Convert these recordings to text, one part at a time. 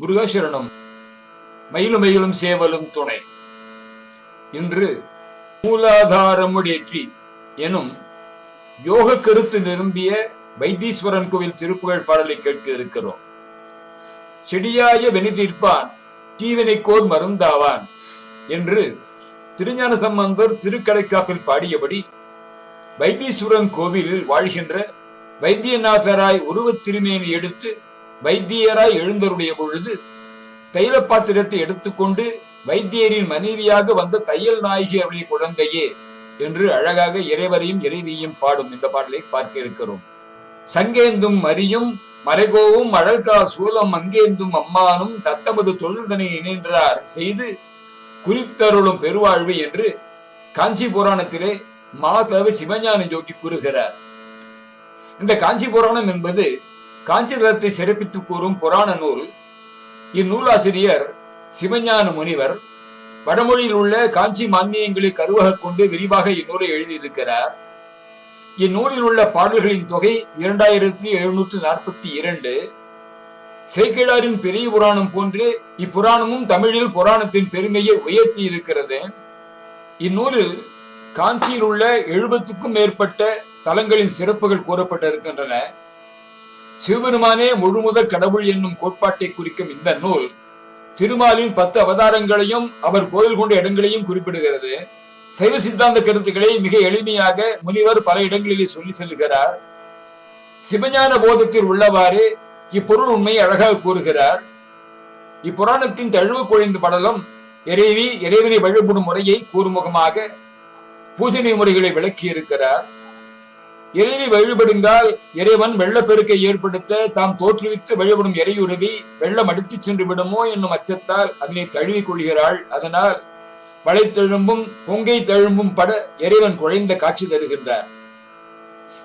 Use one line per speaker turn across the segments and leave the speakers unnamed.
முருகாசரணம். மயிலும் மயிலும் சேவலும் துணை. இன்று மூலாதாரமுடேற்றி எனும் யோக கருத்து நிரம்பிய வைத்தீஸ்வரன் கோவில் திருப்புகழ் பாடலை கேட்க இருக்கிறோம். செடியாய தீவினை கோர் மருந்தாவான் என்று திருஞான சம்பந்தர் திருக்கடைக்காப்பில் பாடியபடி வைத்தீஸ்வரன் கோவிலில் வாழ்கின்ற வைத்தியநாதராய் உருவத் திருமேனி எடுத்து வைத்தியராய் எழுந்தருடைய பொழுது தைல பாத்திரத்தை எடுத்துக்கொண்டு வைத்தியரின் மனைவியாக வந்த தையல் நாயகி அவருடைய குழந்தையே என்று அழகாக இறைவரையும் இறைவியும் பாடும் இந்த பாடலை பார்க்க இருக்கிறோம். சங்கேந்தும் மரியும் மறைகோவும் அழல்கா சூலம் அங்கேந்தும் அம்மானும் தத்தமது தொழில்தனை இணைன்றார் செய்து குறித்தருளும் பெருவாழ்வு என்று காஞ்சி புராணத்திலே மாதவ சிவஞான ஜோதி கூறுகிறார். இந்த காஞ்சி புராணம் என்பது காஞ்சிபுரத்தை சிறப்பித்து கூறும் புராண நூல் இந்நூலாசிரியர் சிவஞான முனிவர் வடமொழியில் உள்ள காஞ்சி மான்மியங்களை கருவாக கொண்டு விரிவாக இந்நூலை எழுதியிருக்கிறார். இந்நூலில் உள்ள பாடல்களின் தொகை இரண்டாயிரத்தி எழுநூற்று நாற்பத்தி இரண்டு. சேக்கிழாரின் பெரிய புராணம் போன்று இப்புராணமும் தமிழில் புராணத்தின் பெருமையை உயர்த்தி இருக்கிறது இந்நூலில் காஞ்சியில் உள்ள எழுபத்துக்கும் மேற்பட்ட தலங்களின் சிறப்புகள் கூறப்பட்டிருக்கின்றன. சிவபெருமானே முழுமுதற் கடவுள் என்னும் கோட்பாட்டை குறிக்கும் இந்த நூல் திருமாலின் பத்து அவதாரங்களையும் அவர் கோயில் கொண்ட இடங்களையும் குறிப்பிடுகிறது. சைவ சித்தாந்த கருத்துக்களை மிக எளிமையாக முனிவர் பல இடங்களிலே சொல்லி செல்கிறார். சிவஞான போதத்தில் உள்ளவாறு இப்பொருள் உண்மையை அழகாக கூறுகிறார். இப்புராணத்தின் தழுவு குழைந்த படலம் இறைவி இறைவனை வழிபடும் முறையை கூறுமுகமாக பூஜனை முறைகளை விளக்கி இருக்கிறார் இறைவி வழிபடுங்கால் இறைவன் வெள்ளப்பெருக்கை ஏற்படுத்த தாம் தோற்றுவித்து வழிபடும் இறையுறவி வெள்ளம் அடித்துச் சென்று விடுமோ என்னும் அச்சத்தால் அதனை தழுவிக் கொள்கிறாள். அதனால் வளைத்தெழும்பும் பொங்கை தழும்பும் பட இறைவன் குழைந்த காட்சி தருகின்றார்.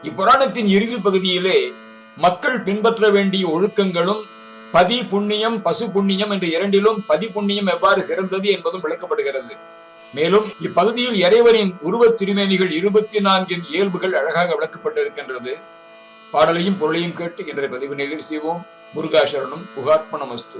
இப்புராணத்தின் இறுதி பகுதியிலே மக்கள் பின்பற்ற வேண்டிய ஒழுக்கங்களும் பதி புண்ணியம் பசு புண்ணியம் என்ற இரண்டிலும் பதி புண்ணியம் எவ்வாறு சிறந்தது என்பதும் விளக்கப்படுகிறது. மேலும் இப்பகுதியில் இறைவரின் உருவத் திருமேனிகள் இருபத்தி நான்கின் இயல்புகள் அழகாக விளக்கப்பட்டிருக்கின்றது. பாடலையும் பொருளையும் கேட்டு இன்றைய பதிவு நிறைவு செய்வோம். முருகாசரனும் புகார்ப்பணமஸ்து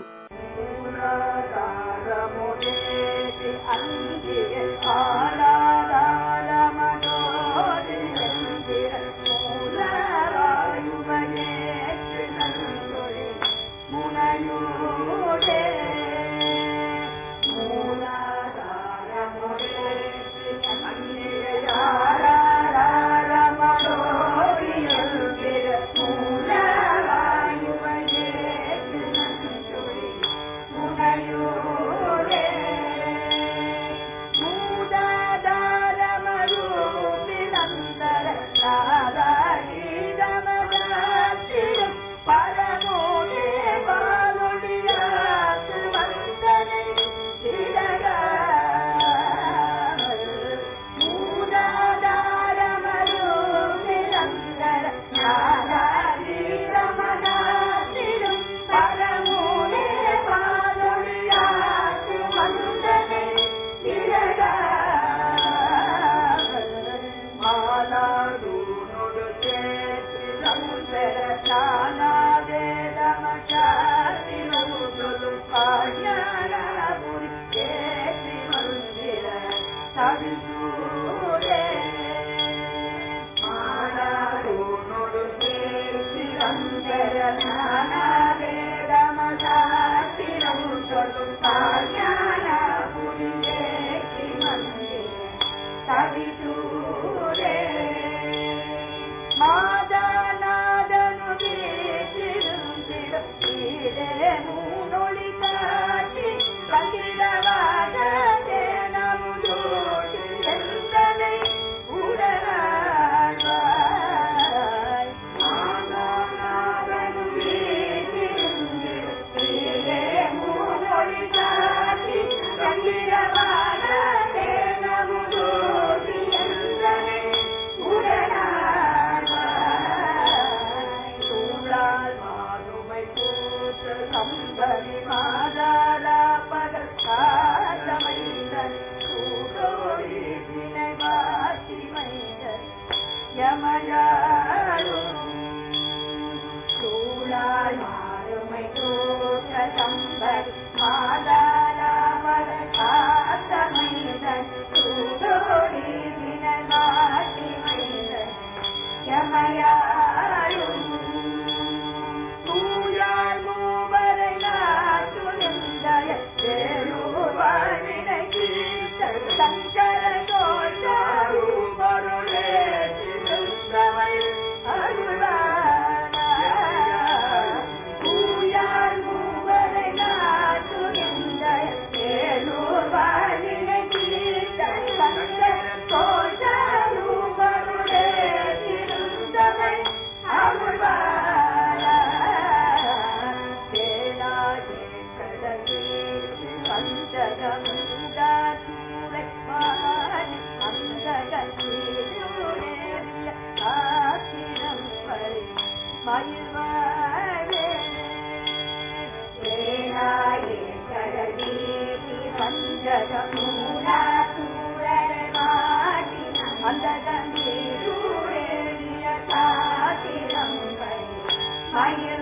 Bye, dear.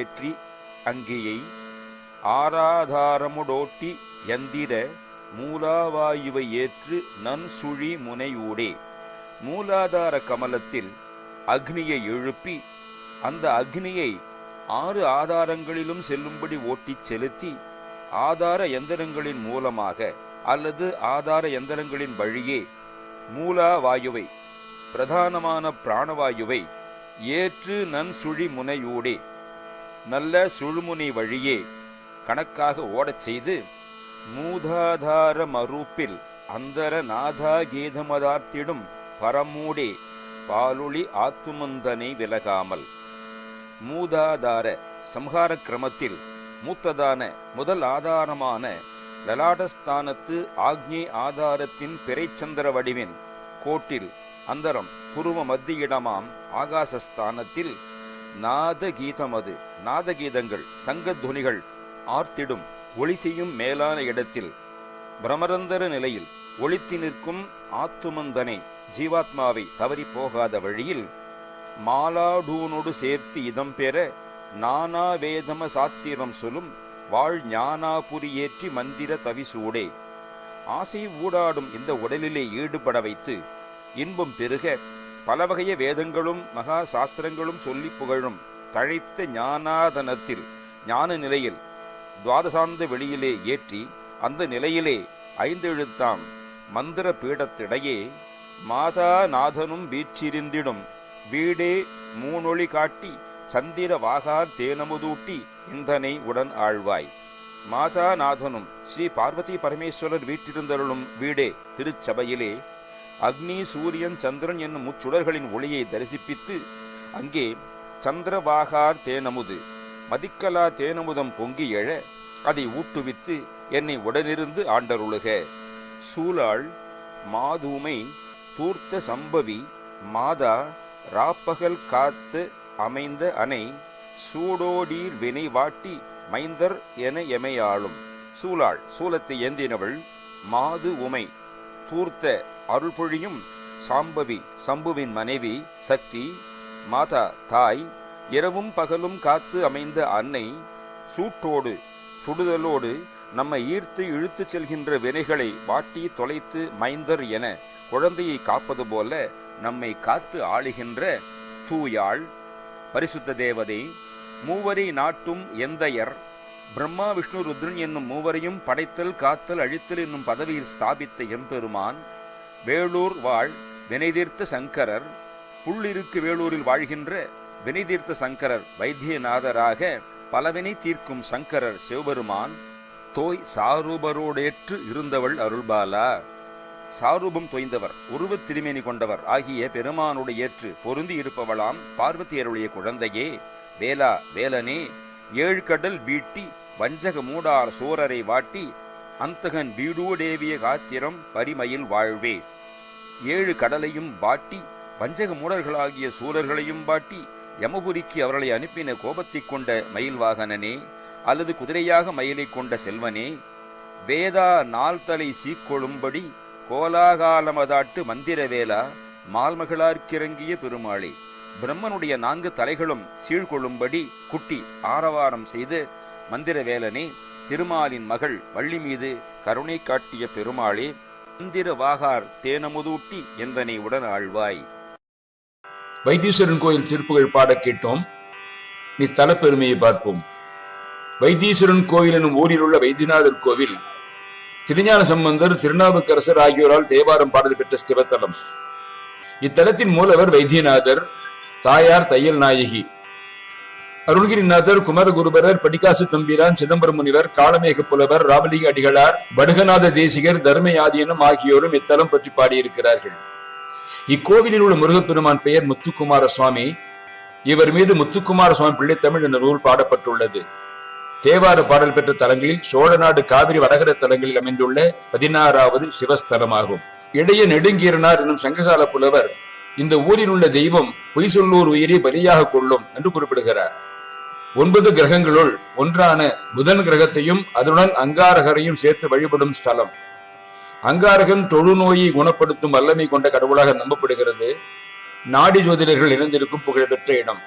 மூலாதாரமுடேற்றி அங்கியை ஆராதாரமுடோட்டி யந்திர மூலாவாயுவை ஏற்று நன்சுழி முனையூடே. மூலாதார கமலத்தில் அக்னியை எழுப்பி அந்த அக்னியை ஆறு ஆதாரங்களிலும் செல்லும்படி ஓட்டிச் செலுத்தி ஆதார எந்திரங்களின் மூலமாக அல்லது ஆதார எந்திரங்களின் வழியே மூலாவாயுவை பிரதானமான பிராணவாயுவை ஏற்று நன்சுழி முனையூடே. நல்ல சுழுமுனை வழியே கணக்காக ஓடச் செய்து மூதாதார மரூப்பில் அந்தர நாதா கீதமதார்த்திடும் பரமூடே பாலுளி ஆத்துமந்தனை விலகாமல். மூதாதார சம்ஹார கிரமத்தில் மூத்ததான முதல் ஆதாரமான லலாடஸ்தானத்து ஆக்ஞை ஆதாரத்தின் பிறைச்சந்திர வடிவின் கோட்டில் அந்தரம் புருவ மத்தியிடமாம் ஆகாசஸ்தானத்தில் நாத கீதமது நாதகீதங்கள் சங்கத்துவனிகள் ஆர்த்திடும் ஒளி செய்யும் மேலான இடத்தில் பிரமரந்தர நிலையில் ஒளித்து நிற்கும் ஆத்துமந்தனை ஜீவாத்மாவை தவறி போகாத வழியில் மாலாடூனோடு சேர்த்து இதம் பெற நானா வேதம சாத்திரம் சொல்லும் வாழ் ஞானாபுரி ஏற்றி மந்திர தவிசூடே. ஆசை ஊடாடும் இந்த உடலிலே ஈடுபட வைத்து இன்பம் பெருக பல வகைய வேதங்களும் மகா சாஸ்திரங்களும் சொல்லி புகழும். தழைத்த ஞானாதனத்தில் ஞான நிலையில் துவாதசாந்த வெளியிலே ஏற்றி அந்த நிலையிலே ஐந்தெழுத்தாம் மந்திர பீடத்திடையே மாதா நாதனும் வீற்றிருந்திடும் வீடே மூணொளி காட்டி சந்திர வாகார் தேனமுதூட்டி இந்தனை உடன் ஆழ்வாய். மாதா நாதனும் ஸ்ரீ பார்வதி பரமேஸ்வரர் வீற்றிருந்தருளும் வீடே திருச்சபையிலே அக்னி சூரியன் சந்திரன் என்னும் முச்சுடர்களின் ஒளியை தரிசிப்பித்து அங்கே சந்திரவாகார் தேனமுது மதிக்கலா தேனமுதம் பொங்கி எழ அதை ஊட்டுவித்து என்னை உடனிருந்து ஆண்டருளுக. சூலாள் மாதூமை தூர்த்த சம்பவி மாதா ராப்பகல் காத்து அமைந்த அணை சூடோடீர் வினை வாட்டி மைந்தர் என எமையாளும். சூலாள் சூலத்தை ஏந்தினவள் மாது உமை தூர்த்த அருள்பொழியும் சாம்பவி சம்புவின் மனைவி சக்தி மாதா தாய் இரவும் பகலும் காத்து அமைந்த அன்னை சூட்டோடு சுடுதலோடு நம்மை ஈர்த்து இழுத்துச் செல்கின்ற வினைகளை வாட்டி தொலைத்து மைந்தர் என குழந்தையை காப்பது போல நம்மை காத்து ஆளுகின்ற தூயாள் பரிசுத்த தேவதை மூவரை நாட்டும் எந்தையர். பிரம்மா விஷ்ணு ருத்ரன் என்னும் மூவரையும் படைத்தல் காத்தல் அழித்தல் என்னும் பதவியில் ஸ்தாபித்த எம்பெருமான். வேலூர் வாழ் வினைதீர்த்த சங்கரர். புள்ளிருக்கு வேலூரில் வாழ்கின்ற வினைதீர்த்த சங்கரர் வைத்தியநாதராக பலவினை தீர்க்கும் சங்கரர் சிவபெருமான் தோய் சாரூபரோடேற்று இருந்தவள் அருள்பாலா. சாரூபம் தொய்ந்தவர் உருவத் திருமேனி கொண்டவர் ஆகிய பெருமானுடைய ஏற்று பொருந்தி இருப்பவளாம் பார்வதியருடைய குழந்தையே. வேலா வேலனே ஏழு கடல் வீட்டி வஞ்சக மூடார் சோரரை வாட்டி அந்தகன் வீடூடேவிய காத்திரம் பரிமையில் வாழ்வே. ஏழு கடலையும் வாட்டி வஞ்சக மூடர்களாகிய சூரர்களையும் பாட்டி யமபுரிக்கு அவர்களை அனுப்பின கோபத்தை கொண்ட மயில் வாகனனே அல்லது குதிரையாக மயிலைக் கொண்ட செல்வனே வேதா நாள் தலை சீக்கொழும்படி கோலாகாலமதாட்டு மந்திரவேலா மால்மகளார்க்கிறங்கிய பெருமாளே பிரம்மனுடைய நான்கு தலைகளும் சீழ்கொள்ளும்படி குட்டி ஆரவாரம் செய்து மந்திரவேலனே திருமாலின் மகள் வள்ளி மீது கருணை காட்டிய பெருமாளே மந்திர வாகார் தேனமுதூட்டி எந்தனை உடன் ஆழ்வாய்
வைத்தீஸ்வரன் கோயில் திருப்புகள் பாட கேட்டோம். நீ தலப்பெருமையை பார்ப்போம். வைத்தீஸ்வரன் கோவில் எனும் ஊரில் உள்ள வைத்தியநாதர் கோவில் திருஞான சம்பந்தர் திருநாவுக்கரசர் ஆகியோரால் தேவாரம் பாடல் பெற்ற சிவத்தலம். இத்தலத்தின் மூலவர் வைத்தியநாதர் தாயார் தையல் நாயகி. அருள்கிரிநாதர் குமரகுருபரர் படிக்காசு தம்பிரான் சிதம்பரம் முனிவர் காலமேக புலவர் ராமலிங்க அடிகளார் வடுகநாத தேசிகர் தர்மயாதியனும் ஆகியோரும் இத்தலம் பற்றி பாடியிருக்கிறார்கள். இக்கோவிலில் உள்ள முருகப்பெருமான் பெயர் முத்துக்குமார சுவாமி இவர் மீது முத்துக்குமார சுவாமி பிள்ளைத்தமிழ் என்ற நூல் பாடப்பட்டுள்ளது. தேவார பாடல் பெற்ற தலங்களில் சோழநாடு காவிரி வடகர தலங்களில் அமைந்துள்ள பதினாறாவது சிவஸ்தலமாகும். இடைய நெடுங்கீரனார் என்னும் சங்ககால புலவர் இந்த ஊரில் உள்ள தெய்வம் பொய் சொல்லூர் உயிரை பலியாக கொள்ளும் என்று குறிப்பிடுகிறார். ஒன்பது கிரகங்களுள் ஒன்றான புதன் கிரகத்தையும் அதனுடன் அங்காரகரையும் சேர்த்து வழிபடும் ஸ்தலம். அங்காரகன் தொழுநோயை குணப்படுத்தும் வல்லமை கொண்ட கடவுளாக நம்பப்படுகிறது. நாடி ஜோதிடர்கள் இணைந்திருக்கும் புகழ்பெற்ற இடம்.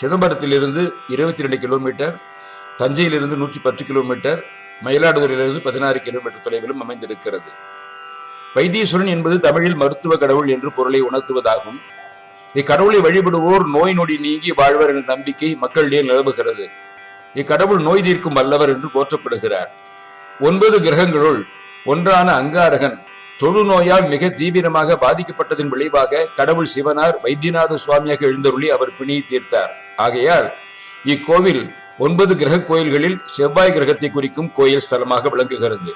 சிதம்பரத்திலிருந்து இருபத்தி ரெண்டு கிலோமீட்டர் தஞ்சையிலிருந்து நூற்றி பத்து கிலோமீட்டர் மயிலாடுதுறையிலிருந்து பதினாறு கிலோமீட்டர் தொலைவிலும் அமைந்திருக்கிறது. வைத்தீஸ்வரன் என்பது தமிழில் மருத்துவ கடவுள் என்று பொருளை உணர்த்துவதாகும். இக்கடவுளை வழிபடுவோர் நோய் நொடி நீங்கி வாழ்வர் என்ற நம்பிக்கை மக்களிடையே நிலவுகிறது. இக்கடவுள் நோய் தீர்க்கும் வல்லவர் என்று போற்றப்படுகிறார். ஒன்பது கிரகங்களுள் ஒன்றான அங்காரகன் தொழுநோயால் மிக தீவிரமாக பாதிக்கப்பட்டதன் விளைவாக கடவுள் சிவனார் வைத்தியநாத சுவாமியாக எழுந்தருளி அவர் பிணியை தீர்த்தார். ஆகையால் இக்கோவில் ஒன்பது கிரக கோயில்களில் செவ்வாய் கிரகத்தை குறிக்கும் கோயில் ஸ்தலமாக விளங்குகிறது.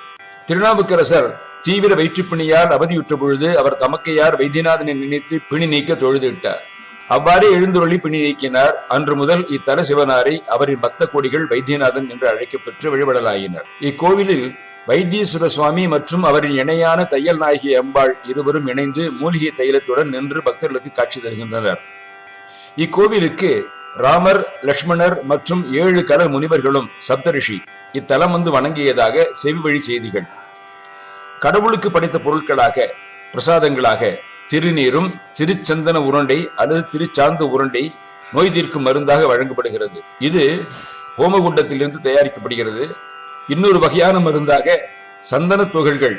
திருநாவுக்கரசர் தீவிர வயிற்றுப்பிணியால் அவதியுற்ற பொழுது அவர் தமக்கையார் வைத்தியநாதனை நினைத்து பிணி நீக்க தொழுதுவிட்டார். அவ்வாறே எழுந்துருளி பிணி நீக்கினார். அன்று முதல் இத்தல சிவனாரை அவரின் பக்த கோடிகள் வைத்தியநாதன் என்று அழைக்கப்பெற்று வழிபடலாயினர். இக்கோவிலில் வைத்தீஸ்வர சுவாமி மற்றும் அவரின் இணையான தையல் நாயகி அம்பாள் இருவரும் இணைந்து மூலிகை தைலத்துடன் நின்று பக்தர்களுக்கு காட்சி தருகின்றனர். இக்கோவிலுக்கு ராமர் லக்ஷ்மணர் மற்றும் ஏழு கடல் முனிவர்களும் சப்தரிஷி இத்தலம் வந்து வணங்கியதாக செவிவழி செய்திகள். கடவுளுக்கு படைத்த பொருட்களாக பிரசாதங்களாக திருநீரும் திருச்சந்தன உருண்டை அல்லது திருச்சாந்த உருண்டை நோய் தீர்க்கும் மருந்தாக வழங்கப்படுகிறது. இது ஹோமகுண்டத்திலிருந்து தயாரிக்கப்படுகிறது. இன்னொரு வகையான மருந்தாக சந்தன துகள்கள்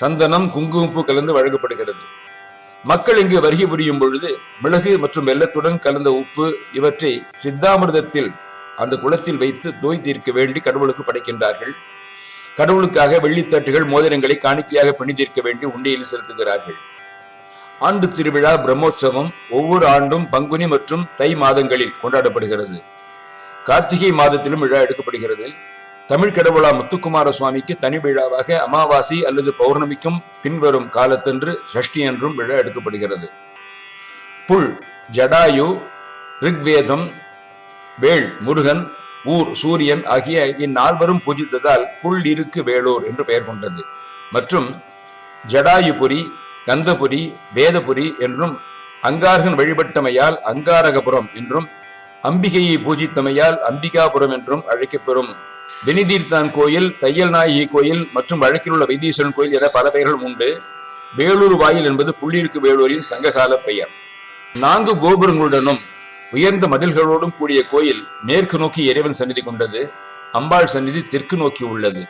சந்தனம் குங்குமப்பூ கலந்து வழங்கப்படுகிறது. மக்கள் இங்கு வருகை புரியும் பொழுது மிளகு மற்றும் வெள்ளத்துடன் கலந்த உப்பு இவற்றை சித்தாமிர்தத்தில் அந்த குளத்தில் வைத்து நோய் தீர்க்க வேண்டி கடவுளுக்கு படைக்கின்றார்கள். கடவுளுக்காக வெள்ளித்தட்டுகள் மோதிரங்களை காணிக்கையாக பணி தீர்க்க வேண்டி உண்டியில் செலுத்துகிறார்கள். ஆண்டு திருவிழா பிரம்மோற்சவம் ஒவ்வொரு ஆண்டும் பங்குனி மற்றும் தை மாதங்களில் கொண்டாடப்படுகிறது. கார்த்திகை மாதத்திலும் விழா எடுக்கப்படுகிறது. தமிழ் கடவுளா முத்துக்குமார சுவாமிக்கு தனி விழாவாக அமாவாசை அல்லது பௌர்ணமிக்கும் பின்வரும் காலத்தன்று சஷ்டி என்றும் விழா எடுக்கப்படுகிறது. புல் ஜடாயு ரிக்வேதம் வேள் முருகன் ஊர் சூரியன் ஆகிய இந்நால்வரும் பூஜித்ததால் புல் இருக்கு வேளூர் என்று பெயர் கொண்டது. மற்றும் ஜடாயுபுரி கந்தபுரி வேதபுரி என்றும் அங்காரகன் வழிபட்டமையால் அங்காரகபுரம் என்றும் அம்பிகையை பூஜித்தமையால் அம்பிகாபுரம் என்றும் அழைக்கப்பெறும். வெனிதீர்த்தான் கோயில் தையல் நாயகி கோயில் மற்றும் வழக்கில் உள்ள வைத்தீஸ்வரன் கோயில் என பல பெயர்கள் உண்டு. வேலூர் வாயில் என்பது புள்ளிருக்கு வேலூரின் சங்ககால பெயர். நான்கு கோபுரங்களுடனும் உயர்ந்த மதில்களோடும் கூடிய கோயில் மேற்கு நோக்கி இறைவன் சந்நிதி கொண்டது. அம்பாள் சந்நிதி தெற்கு நோக்கி உள்ளது.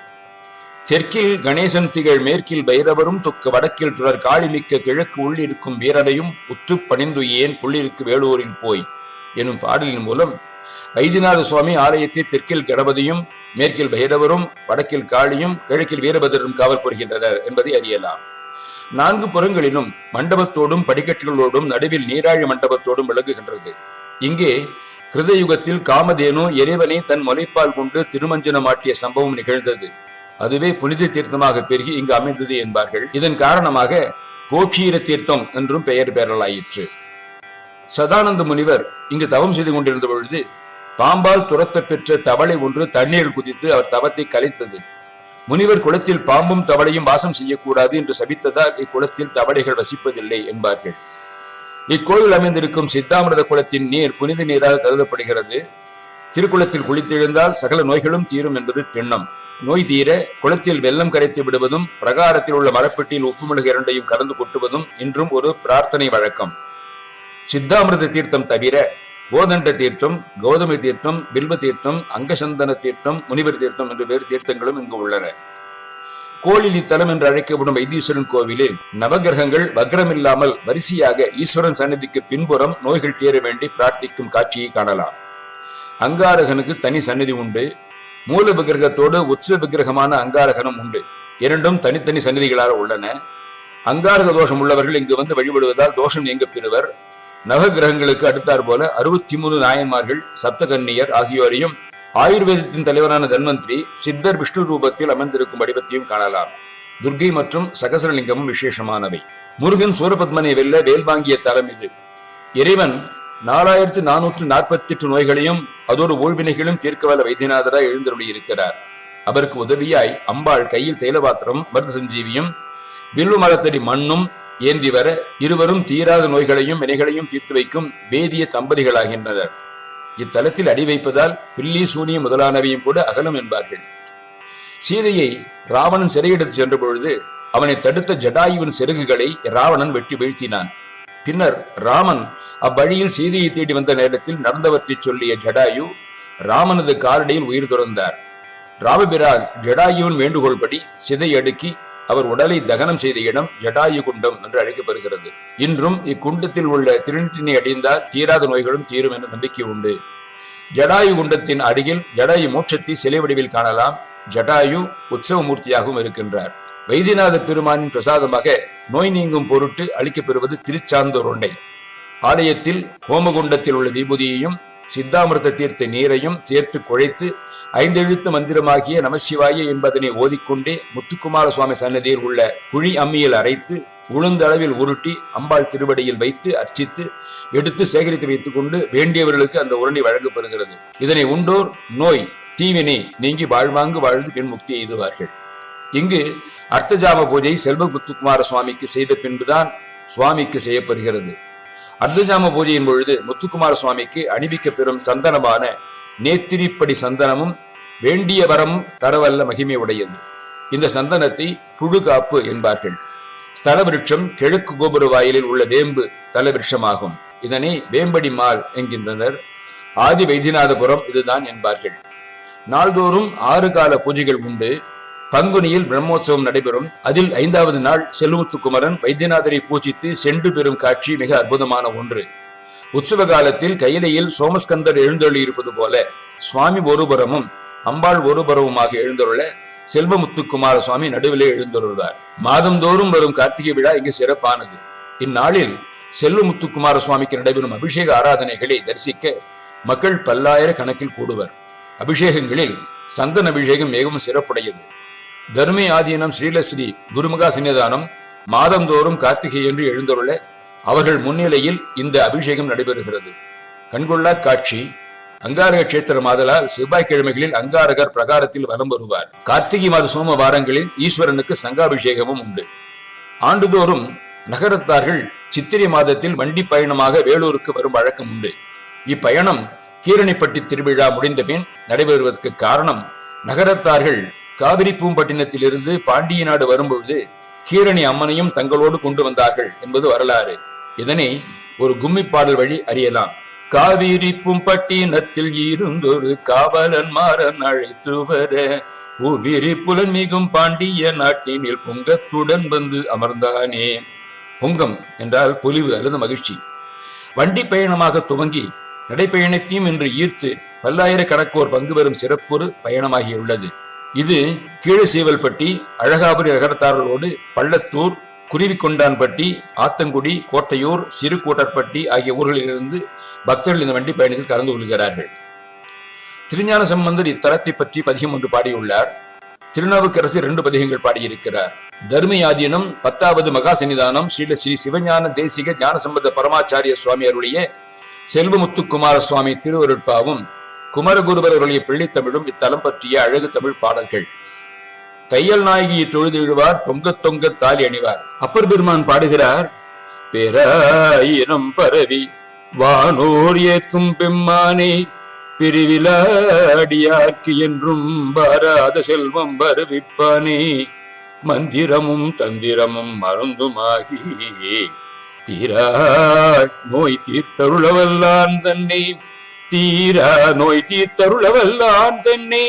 தெற்கில் கணேசன் திகழ் மேற்கில் பைரவரும் தொக்கு வடக்கில் தொடர் காளிமிக்க கிழக்கு உள்ளிருக்கும் வீரரையும் உற்று பணிந்து ஏன் புள்ளிருக்கு வேலூரில் போய் எனும் பாடலின் மூலம் வைத்தியநாத சுவாமி ஆலயத்தை தெற்கில் கணபதியும் மேற்கில் பைரவரும் வடக்கில் காளியும் கிழக்கில் வீரபதரும் காவல் புரிகின்றனர் என்பதை அறியலாம். நான்கு புறங்களிலும் மண்டபத்தோடும் படிக்கட்டுகளோடும் நடுவில் நீராழி மண்டபத்தோடும் விளங்குகின்றது. இங்கே கிருதயுகத்தில் காமதேனு இறைவனை தன் முலைப்பால் கொண்டு திருமஞ்சனம் ஆட்டிய சம்பவம் நிகழ்ந்தது. அதுவே புனித தீர்த்தமாக பெருகி இங்கு அமைந்தது என்பார்கள். இதன் காரணமாக கோட்சீர தீர்த்தம் என்றும் பெயர் பெறலாயிற்று. சதானந்த முனிவர் இங்கு தவம் செய்து கொண்டிருந்த பொழுது பாம்பால் துரத்தப் பெற்ற தவளை ஒன்று தண்ணீர் குதித்து அவர் தவத்தை கலைத்தது. முனிவர் குளத்தில் பாம்பும் தவளையும் வாசம் செய்யக்கூடாது என்று சபித்ததால் இக்குளத்தில் தவளைகள் வசிப்பதில்லை என்பார்கள். இக்கோயில் அமைந்திருக்கும் சித்தாமிரத குளத்தின் நீர் புனித நீராக கருதப்படுகிறது. திருக்குளத்தில் குளித்தெழுந்தால் சகல நோய்களும் தீரும் என்பது திண்ணம். நோய் தீர குளத்தில் வெள்ளம் கரைத்து விடுவதும் பிரகாரத்தில் உள்ள மரப்பெட்டியில் உப்பு மிளகு இரண்டையும் கலந்து கொட்டுவதும் இன்றும் ஒரு பிரார்த்தனை வழக்கம். சித்தாமிரத தீர்த்தம் தவிர கோதண்ட தீர்த்தம் கௌதமி தீர்த்தம் பில்வ தீர்த்தம் அங்கசந்தன தீர்த்தம் முனிவர் தீர்த்தம் என்று வேறு தீர்த்தங்களும் இங்கு உள்ளன. கோழிலி தலம் என்று அழைக்கப்படும் வைத்தீஸ்வரன் கோவிலில் நவகிரகங்கள் வக்ரமில்லாமல் வரிசையாக ஈஸ்வரன் சன்னதிக்கு பின்புறம் நோய்கள் தீர வேண்டி பிரார்த்திக்கும் காட்சியை காணலாம். அங்காரகனுக்கு தனி சன்னதி உண்டு. மூல விக்கிரகத்தோடு உச்ச விக்கிரகமான அங்காரகனும் உண்டு. இரண்டும் தனித்தனி சன்னதிகளாக உள்ளன. அங்காரக தோஷம் உள்ளவர்கள் இங்கு வந்து வழிபடுவதால் தோஷம் நீங்க பெறுவர். நவகிரகங்களுக்கு அடுத்தார் போல அறுபத்தி மூணு நாயன்மார்கள் சப்தகன்னியர் ஆகியோரையும் ஆயுர்வேதத்தின் தலைவரான தன்வந்திரி சித்தர் விஷ்ணு ரூபத்தில் அமைந்திருக்கும் வடிவத்தையும் காணலாம். துர்கை மற்றும் சகசரலிங்கமும் விசேஷமானவை. முருகன் சூரபத்மனை வெல்ல வேல் வாங்கிய தலம் இது. இறைவன் நாலாயிரத்து நானூற்று நாற்பத்தி எட்டு நோய்களையும் அதோடு ஊழ்வினைகளும் தீர்க்க வல்ல வைத்தியநாதராய் எழுந்தருளி இருக்கிறார் அவருக்கு உதவியாய் அம்பாள் கையில் தைலபாத்திரம் மருத சஞ்சீவியும் வில்லு மரத்தடி மண்ணும் ஏந்தி வர இருவரும் தீராத நோய்களையும் வினைகளையும் தீர்த்து வைக்கும் வேதிய தம்பதிகளாகின்றனர். இத்தலத்தில் அடி வைப்பதால் பில்லி சூனியம் முதலானவையும் கூட அகலம் என்பார்கள். சீதையை ராவணன் சிறையெடுத்து சென்ற பொழுது அவனை தடுத்த ஜடாயுவின் செருகுகளை ராவணன் வெட்டி வீழ்த்தினான். பின்னர் ராமன் அவ்வழியில் சீதையை தேடி வந்த நேரத்தில் நடந்தவற்றை சொல்லிய ஜடாயு ராமனது காலடியில் உயிர் துறந்தார். ராமபிரான் ஜடாயுவின் வேண்டுகோள்படி சிதை அடுக்கி அவர் உடலை தகனம் செய்த இடம் ஜடாயு குண்டம் என்று அழைக்கப்படுகிறது. இன்றும் இக்குண்டத்தில் உள்ள திருநீட்டினை அடைந்தால் தீராத நோய்களும் தீரும் என்ற நம்பிக்கை உண்டு. ஜடாயு குண்டத்தின் அருகில் ஜடாயு மோட்சத்தை சிலை வடிவில் காணலாம். ஜடாயு உற்சவ மூர்த்தியாகவும் இருக்கின்றார். வைத்தியநாத பெருமானின் பிரசாதமாக நோய் நீங்கும் பொருட்டு அளிக்கப்பெறுவது திருச்சாந்தோர் உண்டை ஆலயத்தில் ஹோமகுண்டத்தில் உள்ள விபூதியையும் சித்தாமிர்த தீர்த்த நீரையும் சேர்த்து குழைத்து ஐந்தெழுத்து மந்திரமாகிய நமசிவாய என்பதனை ஓதிக்கொண்டே முத்துக்குமார சுவாமி சன்னதியில் உள்ள குழி அம்மியில் அரைத்து உளுந்தளவில் உருட்டி அம்பாள் திருவடியில் வைத்து அர்ச்சித்து எடுத்து சேகரித்து வைத்துக் கொண்டு வேண்டியவர்களுக்கு அந்த உருண்டை வழங்கப்படுகிறது. இதனை உண்டோர் நோய் தீவினை நீங்கி வாழ்வாங்கு வாழ்ந்து பெண் முக்தி எய்துவார்கள். இங்கு அர்த்தஜாம பூஜை செல்வ முத்துக்குமார சுவாமிக்கு செய்த பின்புதான் சுவாமிக்கு செய்யப்படுகிறது. அர்த்தஜாம பூஜையின் பொழுது முத்துக்குமார சுவாமிக்கு அணிவிக்க பெறும் சந்தனமான நேத்திரிப்படி சந்தனமும் வேண்டிய வரம் தரவல்ல மகிமை உடையது இந்த சந்தனத்தை புழுகாப்பு என்பார்கள். ஸ்தல விருட்சம் கிழக்கு கோபுர வாயிலில் உள்ள வேம்பு தல விருட்சமாகும் இதனை வேம்படி மால் என்கின்றனர். ஆதி வைத்தியநாதபுரம் இதுதான் என்பார்கள். நாள்தோறும் ஆறு கால பூஜைகள் உண்டு. பங்குனியில் பிரம்மோற்சவம் நடைபெறும். அதில் ஐந்தாவது நாள் செல்வத்துக்குமரன் குமரன் வைத்தியநாதரை பூஜித்து சென்று பெறும் காட்சி மிக அற்புதமான ஒன்று. உற்சவ காலத்தில் கையிலையில் சோமஸ்கந்தர் எழுந்தொழி இருப்பது போல சுவாமி ஒருபுறமும் அம்பாள் ஒருபுறமுமாக எழுந்தொருள செல்வமுத்துக்குமார சுவாமி நடுவிலே எழுந்தொருள்வார். மாதந்தோறும் வரும் கார்த்திகை விழா இங்கு சிறப்பானது. இந்நாளில் செல்வமுத்துக்குமார சுவாமிக்கு நடைபெறும் அபிஷேக ஆராதனைகளை தரிசிக்க மக்கள் பல்லாயிர கணக்கில் கூடுவர். அபிஷேகங்களில் சந்தன அபிஷேகம் மிகவும் சிறப்புடையது. தருமை ஆதீனம் ஸ்ரீலஸ்ரீ குருமுகா சன்னிதானம் மாதந்தோறும் கார்த்திகை என்று எழுந்தருள அவர்கள் முன்னிலையில் இந்த அபிஷேகம் நடைபெறுகிறது. கண்கொள்ளா காட்சி. அங்காரக கஷேத்திர ஆதலால் செவ்வாய்க்கிழமைகளில் அங்காரகர் பிரகாரத்தில் வலம் வருவார். கார்த்திகை மாத சோம வாரங்களில் ஈஸ்வரனுக்கு சங்காபிஷேகமும் உண்டு. ஆண்டுதோறும் நகரத்தார்கள் சித்திரை மாதத்தில் வண்டி பயணமாக வேலூருக்கு வரும் வழக்கம் உண்டு. இப்பயணம் கீரணிப்பட்டி திருவிழா முடிந்த பின் நடைபெறுவதற்கு காரணம் நகரத்தார்கள் காவிரி பூம்பட்டினத்திலிருந்து பாண்டிய நாடு வரும்பொழுது கீரணி அம்மனையும் தங்களோடு கொண்டு வந்தார்கள் என்பது வரலாறு. இதனை ஒரு கும்மி பாடல் வழி அறியலாம். காவிரி பூம்பட்டினத்தில் இருந்தொரு காவலன் மாறன் அழைத்து வர பூவிரி புலன் மிகும் பாண்டிய நாட்டினில் பொங்கத்துடன் வந்து அமர்ந்தானே. பொங்கம் என்றால் பொலிவு அல்லது மகிழ்ச்சி. வண்டி பயணமாக துவங்கி நடைப்பயணத்தையும் இன்று ஈர்த்து பல்லாயிரக்கணக்கோர் பங்கு பெறும் சிறப்பொரு பயணமாகியுள்ளது. இது கீழசீவல்பட்டி அழகாபுரி நகரத்தார்களோடு பள்ளத்தூர் குருவிக்கொண்டான்பட்டி ஆத்தங்குடி கோட்டையூர் சிறுகூட்டற்பட்டி ஆகிய ஊர்களிலிருந்து பக்தர்கள் இந்த வண்டி பயணத்தில் கலந்து கொள்கிறார்கள். திருஞான சம்பந்தர் இத்தலத்தை பற்றி பதிகம் ஒன்று பாடியுள்ளார். திருநாவுக்கரசு இரண்டு பதிகங்கள் பாடியிருக்கிறார். தர்மயாதீனம் பத்தாவது மகா சன்னிதானம் ஸ்ரீல ஸ்ரீ சிவஞான தேசிக ஞானசம்பந்த பரமாச்சாரிய சுவாமி அருளிய செல்வமுத்துக்குமார சுவாமி திருவருட்பாவும் குமரகுருபர் அவருடைய பிள்ளைத்தமிழும் இத்தலம் பற்றிய அழகு தமிழ் பாடல்கள். தையல் நாயகியை தொழுது விழுவார் தொங்க தொங்க தாலி அணிவார். அப்பர் பெருமான் பாடுகிறார் பேராயிரம் பரவி வானோர் ஏத்தும் பெம்மானே பிரிவிலாடியார்க்கு என்றும் பாராத செல்வம் வருவிப்பானே மந்திரமும் தந்திரமும் மருந்துமாகி தீரா நோய் தீர்த்தருளவல்லான் தன்னை தீரா நோய் தீர்த்தருளவல்லான் தன்னை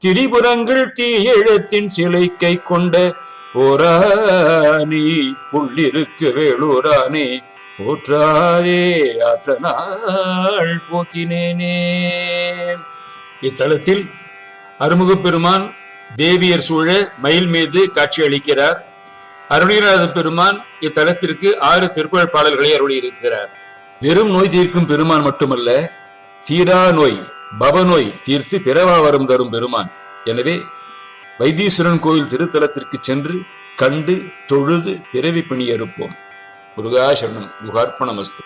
திரிபுரங்கள் தீயெழுத்தின் சிலை கை கொண்ட போராணி புள்ளிருக்கு வேளூரானே போற்றாதே ஆற்றனாள் போக்கினேனே. இத்தலத்தில் அருமுகப் பெருமான் தேவியர் சூழ மயில் மீது காட்சி அளிக்கிறார். அருளிநாத பெருமான் இத்தலத்திற்கு ஆறு திருப்புகழ் பாடல்களை அருளி இருக்கிறார் வெறும் நோய் தீர்க்கும் பெருமான் மட்டுமல்ல தீரா நோய் பவநோய் தீர்த்து பிறவா வரும் தரும் பெருமான். எனவே வைத்தீஸ்வரன் கோயில் திருத்தலத்திற்கு சென்று கண்டு தொழுது பிறவி பிணி அறுப்போம் முருகா குகார்ப்பணமஸ்து